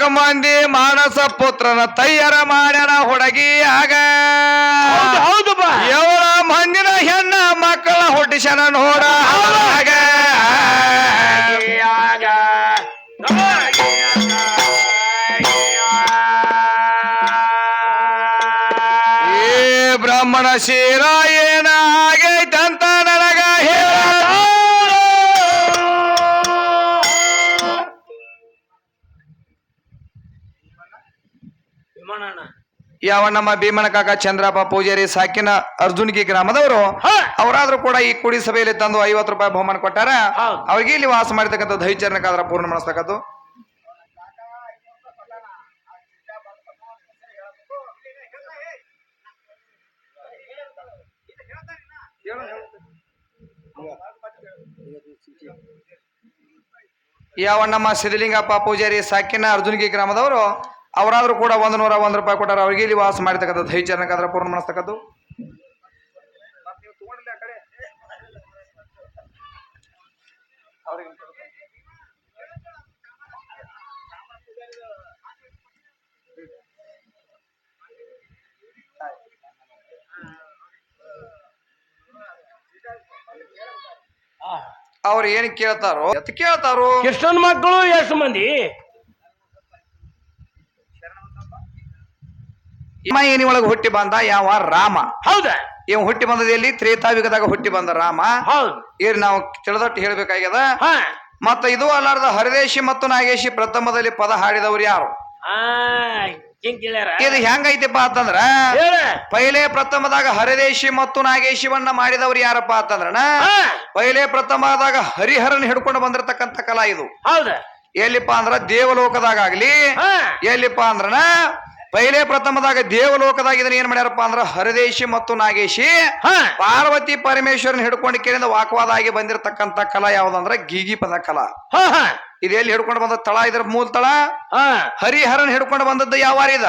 ನಾಲ್ಕು ಮಂದಿ ಮಾನಸ ಪುತ್ರನ ತಯ್ಯರ ಮಾಡ್ಯಾರ ಹುಡುಗಿ ಆಗ. ಹೌದು ಏಳ ಮಂದಿನ ಹೆಣ್ಣ ಮಕ್ಕಳ ಹುಟ್ಟಿಸನ ನೋಡ. ಹಾಗ. ಯಾವ ನಮ್ಮ ಭೀಮನ ಕಾಕ ಚಂದ್ರಪ್ಪ ಪೂಜಾರಿ ಸಾಕಿನ ಅರ್ಜುನ್ಗಿ ಗ್ರಾಮದವರು. ಅವರಾದ್ರೂ ಕೂಡ ಈ ಕುಡಿ ಸಭೆಯಲ್ಲಿ ತಂದು ಐವತ್ತು ರೂಪಾಯಿ ಬಹುಮಾನ ಕೊಟ್ಟಾರ. ಅವ್ರಿಗೆ ಇಲ್ಲಿ ವಾಸ ಮಾಡಿರ್ತಕ್ಕಂಥ ಧೈಚರಣಕ್ಕಾದ್ರ ಪೂರ್ಣ ಮಾಡಿಸ್ತಕ್ಕದ್ದು ಯಾವ ನಮ್ಮ ಸಿದ್ಧಲಿಂಗಪ್ಪ ಪೂಜಾರಿ ಸಾಕಿನ ಅರ್ಜುನ್ಗಿ ಗ್ರಾಮದವರು ಅವರಾದ್ರೂ ಕೂಡ ಒಂದು ನೂರ ಒಂದು ರೂಪಾಯಿ ಕೊಟ್ಟಾರ ಅವ್ರಿಗೆ ಇಲ್ಲಿ ವಾಸ ಮಾಡಿರ್ತಕ್ಕಂಥ ದೈಚರಣಕ್ಕಾದ್ರ ಪೂರ್ಣ ಮಾಡಿಸ್ತಕ್ಕದ್ದು ಅವ್ರು ಏನ್ ಕೇಳ್ತಾರೋ ಎತ್ ಕೇಳ್ತಾರೋ? ಕೃಷ್ಣನ್ ಮಕ್ಕಳು ಎಷ್ಟು ಮಂದಿ? ಏನಿ ಒಳಗೆ ಹುಟ್ಟಿ ಬಂದ? ಯಾವ? ರಾಮ. ಹೌದಾ. ಇವ್ ಹುಟ್ಟಿ ಬಂದದ ಎಲ್ಲಿ? ತ್ರೇತಾಯುಗದಾಗ ಹುಟ್ಟಿ ಬಂದ ರಾಮ. ಹೌದು. ಈಗ ನಾವು ತಿಳಿದಟ್ಟು ಹೇಳ್ಬೇಕಾಗ್ಯದ? ಹಾ. ಮತ್ತ ಇದು ಅಲ್ಲಾರ್ದ ಹರದೇಶಿ ಮತ್ತು ನಾಗೇಶಿ ಪ್ರಥಮದಲ್ಲಿ ಪದ ಹಾಡಿದವ್ರು ಯಾರು? ಆ ಹಿಂಗ್ ಕೇಳ್ಯಾರ? ಇದು ಹೆಂಗೈತಿಪ್ಪ ಅಂತಂದ್ರ ಹೇಳ. ಪೈಲೆ ಪ್ರಥಮದಾಗ ಹರದೇಶಿ ಮತ್ತು ನಾಗೇಶಿವನ್ನ ಮಾಡಿದವ್ರು ಯಾರಪ್ಪ ಅಂತಂದ್ರನ? ಹಾ. ಪೈಲೆ ಪ್ರಥಮದಾಗ ಹರಿಹರನ್ ಹಿಡ್ಕೊಂಡು ಬಂದಿರತಕ್ಕಂತ ಕಲಾ ಇದು. ಹೌದಾ. ಎಲ್ಲಿಪ್ಪ ಅಂದ್ರ ದೇವಲೋಕದಾಗ ಆಗ್ಲಿ ಹಾ. ಎಲ್ಲಿಪ್ಪ ಅಂದ್ರನ? ಪೈಲೆ ಪ್ರಥಮದಾಗ ದೇವಲೋಕದಾಗ ಇದನ್ನ ಏನ್ ಮಾಡ್ಯಾರಪ್ಪ ಅಂದ್ರ ಹರದೇಶಿ ಮತ್ತು ನಾಗೇಶಿ ಹಾ. ಪಾರ್ವತಿ ಪರಮೇಶ್ವರನ್ ಹಿಡ್ಕೊಂಡು ಕೇಳಿದ ವಾಕ್ವಾದ ಆಗಿ ಬಂದಿರತಕ್ಕಂತ ಕಲಾ ಯಾವ್ದಂದ್ರ ಗೀಗಿ ಪದ ಕಲಾ. ಹಾ ಹಾ. ಇದು ಎಲ್ಲಿ ಹಿಡ್ಕೊಂಡು ಬಂದ ತಳ? ಇದ್ರ ಮೂಲ ತಳ? ಹರಿಹರನ್ ಹಿಡ್ಕೊಂಡು ಬಂದದ್ದು ಯಾವ ಇದ?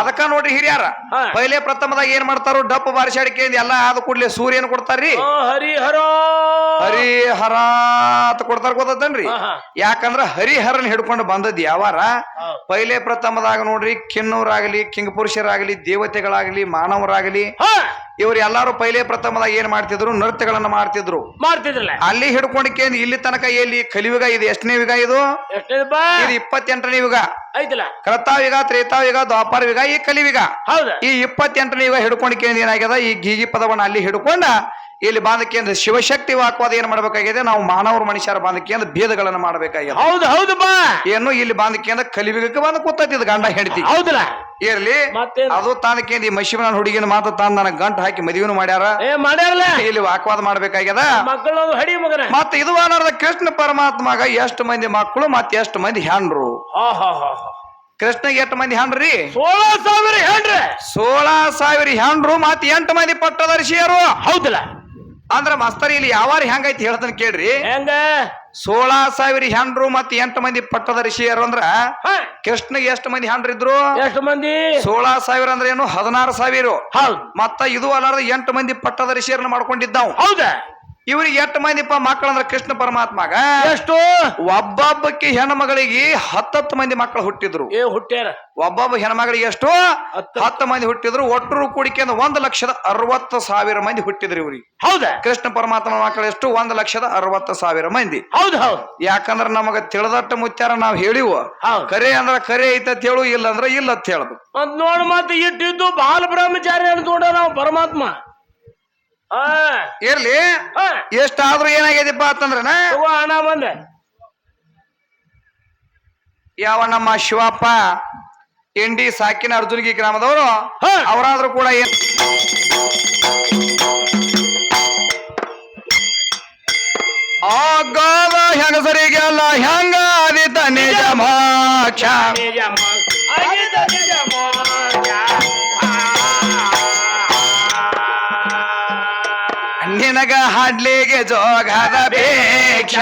ಅದಕ್ಕ ನೋಡ್ರಿ ಹಿರಿಯಾರ. ಪೈಲೆ ಪ್ರಥಮದಾಗ ಏನ್ ಮಾಡ್ತಾರು ಡಪ್ಪು ಬಾರಿಸಾಡಿಕೆ ಎಲ್ಲ ಆದ ಕೂಡ್ಲೆ ಸೂರ್ಯನ್ ಕೊಡ್ತಾರ್ರಿ. ಹರಿಹರ! ಹರಿಹರ ಅಂತ ಕೊಡ್ತಾರ ಗೊತ್ತೇನ್ರಿ. ಯಾಕಂದ್ರ ಹರಿಹರನ್ ಹಿಡ್ಕೊಂಡು ಬಂದದ್ ಯಾವಾರ. ಪೈಲೆ ಪ್ರಥಮದಾಗ ನೋಡ್ರಿ ಕಿನ್ನೂರಾಗ್ಲಿ ಕಿಂಗ್ ಪುರುಷರಾಗ್ಲಿ ದೇವತೆಗಳಾಗ್ಲಿ ಮಾನವರಾಗ್ಲಿ ಇವ್ರು ಎಲ್ಲಾರು ಪೈಲೆ ಪ್ರಥಮದಾಗ ಏನ್ ಮಾಡ್ತಿದ್ರು? ನೃತ್ಯಗಳನ್ನ ಮಾಡ್ತಿದ್ರು. ಮಾಡ್ತಿದ್ರಲ್ಲ. ಅಲ್ಲಿ ಹಿಡ್ಕೊಂಡಕ್ಕೆ ಇಲ್ಲಿ ತನಕ ಎಲ್ಲಿ? ಕಲಿಯುಗ ಇದು ಎಷ್ಟನೇ ಯುಗ ಇದು? ಇದು ಇಪ್ಪತ್ತೆಂಟನೇ ಯುಗ. ಐತಿಲ್ಲ. ಕ್ರತಾವಿಗ ತ್ರೇತಾವಿಗ ದ್ವಾಪರ ಯುಗ ಈ ಕಲಿವಿಗ ಹೌದಾ. ಈ ಇಪ್ಪತ್ತೆಂಟನೇ ಯುಗ ಹಿಡ್ಕೊಂಡಕ್ಕೆ ಏನಾಗ್ಯದ? ಈ ಗೀಗಿ ಪದವನ್ನ ಅಲ್ಲಿ ಹಿಡ್ಕೊಂಡ ಇಲ್ಲಿ ಬಾಂಧಕ್ಕೆ ಶಿವಶಕ್ತಿ ವಾಕ್ವಾದ ಏನ್ ಮಾಡ್ಬೇಕಾಗಿದೆ? ನಾವು ಮಾನವರು ಮನುಷ್ಯರ ಬಾಂಧಕ್ಕೆ ಅಂದ್ರೆ ಭೇದಗಳನ್ನ ಮಾಡ್ಬೇಕಾಗ್ಯದ ಹೌದು ಹೌದು ಬಾ. ಏನು ಇಲ್ಲಿ ಬಾಂಧಕ್ಕೆ ಅಂದ್ರೆ ಕಲಿಯುಗಕ್ಕೆ ಬಂದು ಕೂತೈತಿ ಇದು ಗಂಡ ಹೆಂಡತಿ. ಹೌದಲ್ಲ ಇರ್ಲಿ? ಅದು ತಾನಕ್ಕೆ ಈ ಮಶಿವನ ಹುಡುಗಿನ ಮಾತು ತಾನು ನನಗೆ ಗಂಟು ಹಾಕಿ ಮದುವೆನು ಮಾಡ್ಯಾರ. ಮಾಡ್ಯಾರಲ್ಲ. ಇಲ್ಲಿ ವಾಕ್ವಾದ ಮಾಡ್ಬೇಕಾಗ್ಯದ? ಮತ್ತೆ ಇದು ಅನ್ನೋದ ಕೃಷ್ಣ ಪರಮಾತ್ಮಗ ಎಷ್ಟು ಮಂದಿ ಮಕ್ಕಳು ಮತ್ತೆ ಎಷ್ಟು ಮಂದಿ ಹೆಣ್ರು? ಕೃಷ್ಣ ಎಷ್ಟು ಮಂದಿ ಹೆಣ್ರಿ? ಸೋಳ ಸಾವಿರ ಹ್ಯಾಂಡ್ರಿ ಸೋಳ ಸಾವಿರ ಹೆಣ್ರು ಮತ್ತೆ ಎಂಟು ಮಂದಿ ಪಟ್ಟದರ್ಶಿಯರು. ಹೌದಲ್ಲ ಅಂದ್ರ ಮಸ್ತರಿ ಇಲ್ಲಿ ಯಾವಾರ ಹೆಂಗೈತಿ ಹೇಳ್ತಾನೆ ಕೇಳ್ರಿ. ಹೆಂಗ? ಸೋಳ ಸಾವಿರ ಹೆಂಡ್ರು ಮತ್ ಎಂಟು ಮಂದಿ ಪಟ್ಟದ ಋಷಿಯರು ಅಂದ್ರ ಕೃಷ್ಣ ಕೃಷ್ಣಗೆ ಎಷ್ಟು ಮಂದಿ ಇದ್ರು? ಎಷ್ಟು ಮಂದಿ? ಸೋಳ ಸಾವಿರ ಅಂದ್ರೆ ಏನು? ಹದಿನಾರು ಸಾವಿರ. ಮತ್ತ ಇದು ಅಲ್ಲಾರ್ದ ಎಂಟು ಮಂದಿ ಪಟ್ಟದ ಋಷಿಯರನ್ನ ಮಾಡ್ಕೊಂಡಿದ್ದಾವ್. ಹೌದಾ? ಇವ್ರಿಗೆ ಎಷ್ಟು ಮಂದಿಪ್ಪ ಮಕ್ಕಳಂದ್ರ ಕೃಷ್ಣ ಪರಮಾತ್ಮಗ? ಎಷ್ಟು? ಒಬ್ಬೊಬ್ಬಕ್ಕೆ ಹೆಣ್ಮಗಳಿಗೆ ಹತ್ತತ್ತು ಮಂದಿ ಮಕ್ಕಳು ಹುಟ್ಟಿದ್ರು. ಏ ಹುಟ್ಟ್ಯಾರ? ಒಬ್ಬೊಬ್ಬ ಹೆಣ್ಮಗಳಿಗೆ ಎಷ್ಟು? ಹತ್ತು. ಹತ್ತು ಮಂದಿ ಹುಟ್ಟಿದ್ರು. ಒಟ್ಟರು ಕೂಡಿಕೆ ಅಂದ್ರೆ ಒಂದು ಲಕ್ಷದ ಅರವತ್ತು ಸಾವಿರ ಮಂದಿ ಹುಟ್ಟಿದ್ರು ಇವ್ರಿಗೆ. ಹೌದಾ? ಕೃಷ್ಣ ಪರಮಾತ್ಮ ಮಕ್ಕಳು ಎಷ್ಟು? ಒಂದು ಲಕ್ಷದ ಅರವತ್ತು ಸಾವಿರ ಮಂದಿ. ಹೌದು ಹೌದು. ಯಾಕಂದ್ರ ನಮಗ ತಿಳಿದಟ್ಟ ಮುತ್ಯಾರ ನಾವ್ ಹೇಳಿವು. ಕರೆ ಅಂದ್ರ ಕರೆ ಐತತ್ ಹೇಳು ಇಲ್ಲ ಅಂದ್ರ ಇಲ್ಲ ಅಂತ ಹೇಳುದು ನೋಡ್ ಮತ್ತೆ ಇಟ್ಟಿದ್ದು ಬಾಲ ಬ್ರಹ್ಮಚಾರಿ ನೋಡ ನಾವು ಪರಮಾತ್ಮ. ಇರ್ಲಿ. ಎಷ್ಟಾದ್ರೂ ಏನಾಗ್ಯದಪ್ಪ ಅಂತಂದ್ರನ? ಅಣ್ಣ ಬಂದ. ಯಾವ ನಮ್ಮ ಶಿವಪ್ಪ ಎಂಡಿ ಸಾಕಿನ ಅರ್ಜುನ್ಗಿ ಗ್ರಾಮದವರು ಹಾ. ಅವರಾದ್ರೂ ಕೂಡ ಏನ್ ಆಗಾದ ಹೆಂಗಸರಿಗೆಲ್ಲ ಹೆಂಗ ಆದಿತ ನಿಜ ಮೋಕ್ಷ. ನಿಜ ಮೋಕ್ಷ. ನಿನಗ ಹಾಡ್ಲಿಗೆ ಜೋಗದ ಭಿಕ್ಷ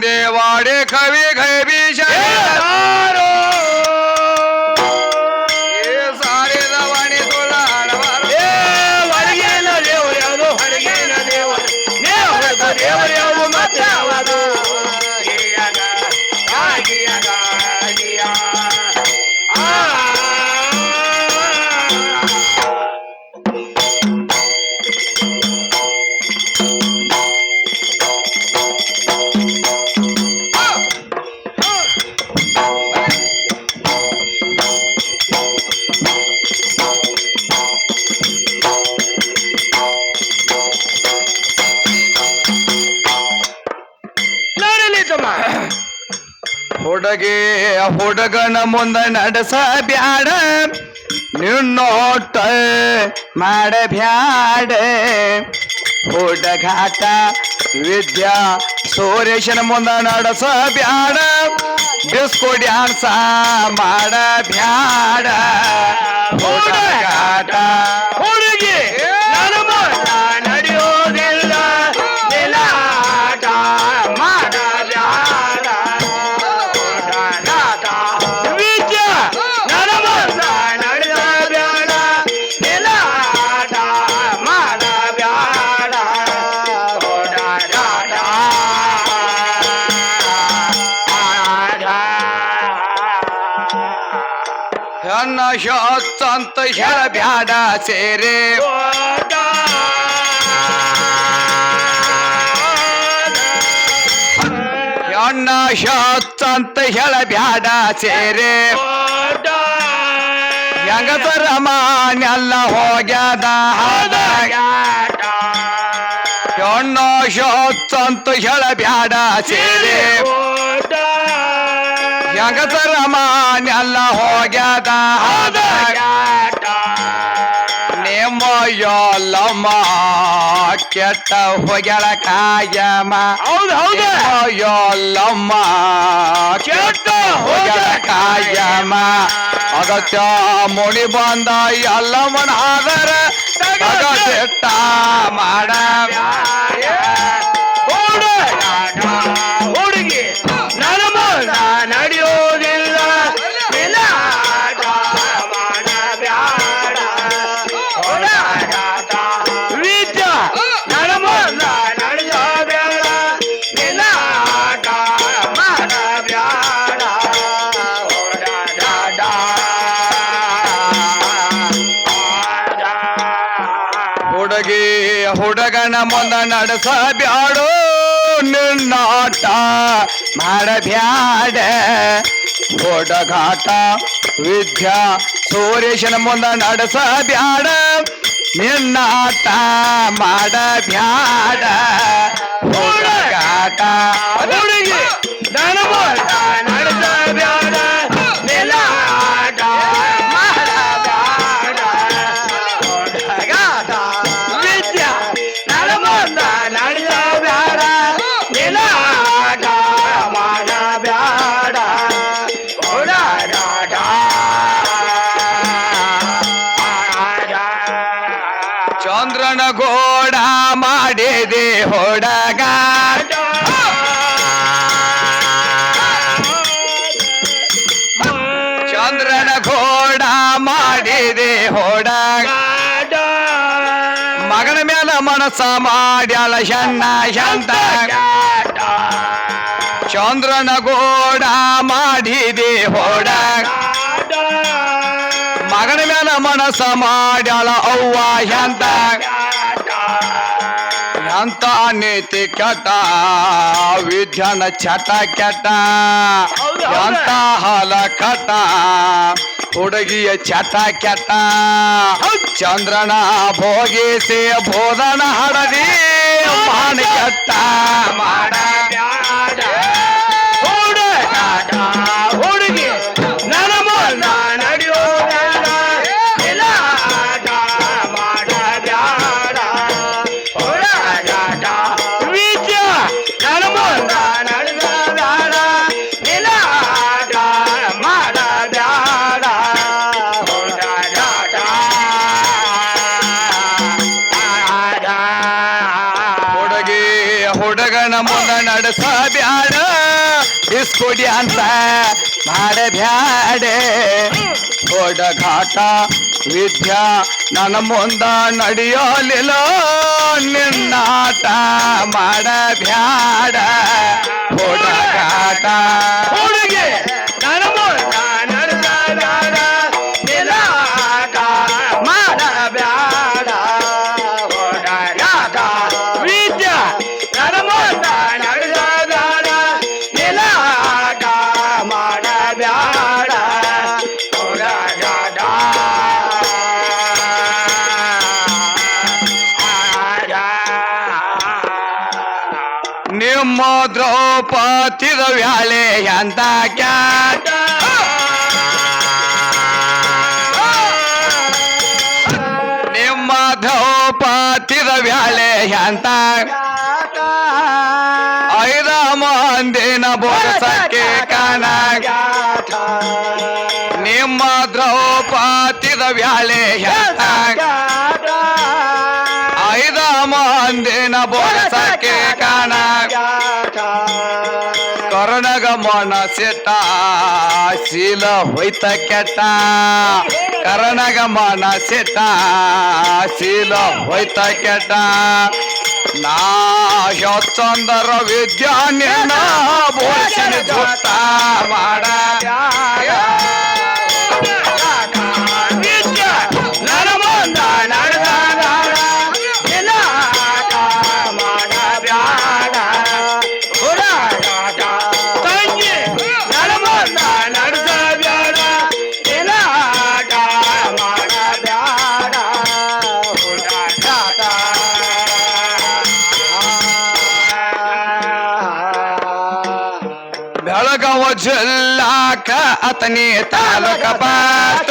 வந்தே வாடே கவி கவி ಹುಡುಗನ ಮುಂದ ನಡೆಸ ಬ್ಯಾಡ ನಿನ್ನೋಟ ಮಾಡ ಬ್ಯಾಡ ಹುಡುಗಾಟ ವಿದ್ಯಾ ಸೂರೇಶನ ಮುಂದ ನಡೆಸ ಬ್ಯಾಡ ಡಿಸ್ಕೋ ಡ್ಯಾನ್ಸ ಮಾಡ ಬ್ಯಾಡ ಹುಡುಗಾಟ ಶಾತ್ ಅಂತ ಬ್ಯಾಡ ಸೇರೆ. ಹೆಣ್ಣ ಶಾತ್ ಅಂತ ಬ್ಯಾಡ ಸೇರೆ. ಹೆಂಗಸರ ಮಾನೆಲ್ಲ ಹೋಗ್ಯದ ಹೆಣ್ಣ ಶಾತ್ ಅಂತ ಬ್ಯಾಡ ಸೇರೆ. ಹೆಂಗಸರ ಮಾನೆಲ್ಲ ಹೋಗ್ಯದ ನಿಮ್ಮ ಯೋಲಮ್ಮ ಕೆಟ್ಟ ಹೋಗ್ಯಾಳ ಕಾಯಮ್ಮ ಹೌದು ಹೌದು. ಯೋಲಮ್ಮ ಕೆಟ್ಟ ಹೋಗ್ಯಾಳ ಕಾಯಮ್ಮ ಅಗತ್ಯ ಮುನಿ ಬಂದ ಎಲ್ಲಮ್ಮನ ಆದರ. ಅಗತ್ಯ ಮಾಡ. ನಡೆಸ ಬ್ಯಾಡೋ ನಿನ್ನಾಟ ಮಾಡಬ್ಯಾಡ. ಹುಡುಗಾಟ ವಿದ್ಯಾ ಸೂರೇಶನ ಮುಂದ ನಡೆಸ ಬ್ಯಾಡ ನಿನ್ನಾಟ ಮಾಡಬ್ಯಾಡ. ಹುಡುಗಾಟ ಹುಡುಗಿ ಚಂದ್ರನ ಗೋಡ ಮಾಡಿದೆ ಹೊಡಗ. ಚಂದ್ರನ ಘೋಡ ಮಾಡಿದೆ ಹೊಡಗ. ಮಗನ ಮೇಲೆ ಮನಸ್ಸ ಮಾಡ್ಯಾಳ ಶಣ್ಣ ಶಂತ. ಚಂದ್ರನ ಗೋಡ ಮಾಡಿದೆ ಹೋಡ ಮಗನ ಮೇಲೆ ಮನಸ್ಸ ಮಾಡ್ಯಾಳ ಅವ್ವ ಎಂತ ಎಂತ ನೀತಿ ಕೆಟ್ಟ ವಿದ್ಯಾನ ಚಟ ಕೆಟ್ಟ ಹೌದು, ಹೌದು. ಎಂತ ಹಾಲ ಕಟ್ಟ ಹುಡುಗಿಯ ಚಟ ಕೆಟ್ಟ ಚಂದ್ರನ ಭೋಗಿಸಿ ಬೋಧನ ಹಡದಿ ಮಾನ ಕೆಟ್ಟ ಮಾಡ ಮಾಡಬ್ಯಾಡೆ ಹುಡುಗಾಟ ವಿದ್ಯಾ ನನ್ನ ಮುಂದ ನಡೆಯಲಿಲ್ಲ. ನಿನ್ನಾಟ ಮಾಡಬ್ಯಾಡ. ಹುಡುಗಾಟ ವ್ಯಾಳೆ ಅಂತ ಕ್ಯಾಟ ನಿಮ್ಮ ದ್ರೌಪಾತಿದ ವ್ಯಾಳೆ ಅಂತ ಐದ ಮಂದಿನ ಬೋಸಕ್ಕೆ ಕಾಣ ನಿಮ್ಮ ದ್ರೌಪಾತಿದ ಅಂತ ಐದ ಮಂದಿನ ಬೋಸಕ್ಕೆ ಕರ್ಣಗ ಮನಸ್ಸಿಟ್ಟ ಶೀಲ ಹೊಯ್ತ ಕೆಟ್ಟ. ಕರ್ಣಗ ಮನಸ್ಸಿಟ್ಟ ಶೀಲ ಹೊಯ್ತ ಕೆಟ್ಟ. ನಾ ಚಂದರ ವಿದ್ಯಾನಿನ ಬೋಷಣ ಜೊತ್ತ ಮಾಡ. ಬೆಳಗಾವ ಜಿಲ್ಲಾಕ ಅತನಿ ತಾಲೂಕ ಬಾಟ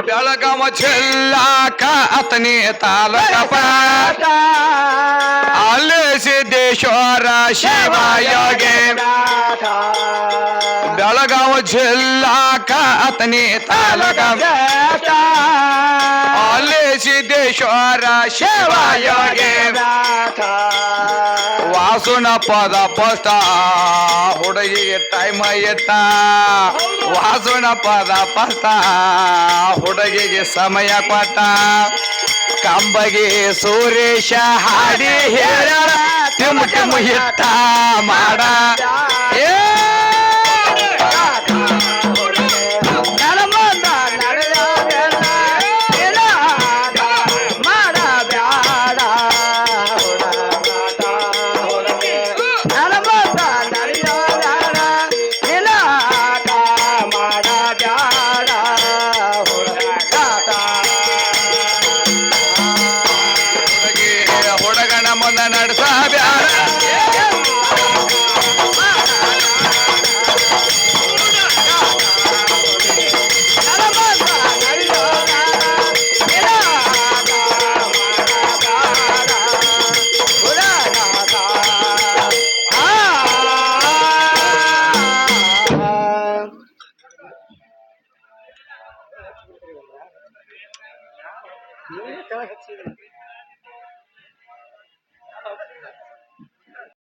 ಬೆಳಗಾವ ಜಿಲ್ಲಾಕ ಅತನಿ ತಾಲೂಕ ಬಾಟ ಅಲ್ಲಿ ಸಿದ್ದೇಶ್ವರ ಶಿವಯೋಗಿ ಬೆಳಗಾವ ಜಿಲ್ಲಾಕ ಅತನಿ ತಾಲೂಕ ಅಲ್ಲಿ ಸಿದ್ದೇಶ್ವರ ಶಿವಯೋಗಿ. ವಾಸುನ ಪದ ಪಸ್ತ. ಹುಡುಗಿಗೆ ಟೈಮ್ ಎತ್ತ. ವಾಸುನ ಪದ ಪಸ್ತ. ಹುಡುಗಿಗೆ ಸಮಯ ಕೊಟ್ಟ. ಕಂಬಗೆ ಸುರೇಶ ಹಾಡಿ ಹೇಳ. ಟಿಮ್ ಟಿಮ್ ಹಿಟ್ಟ ಮಾಡ. ಏ!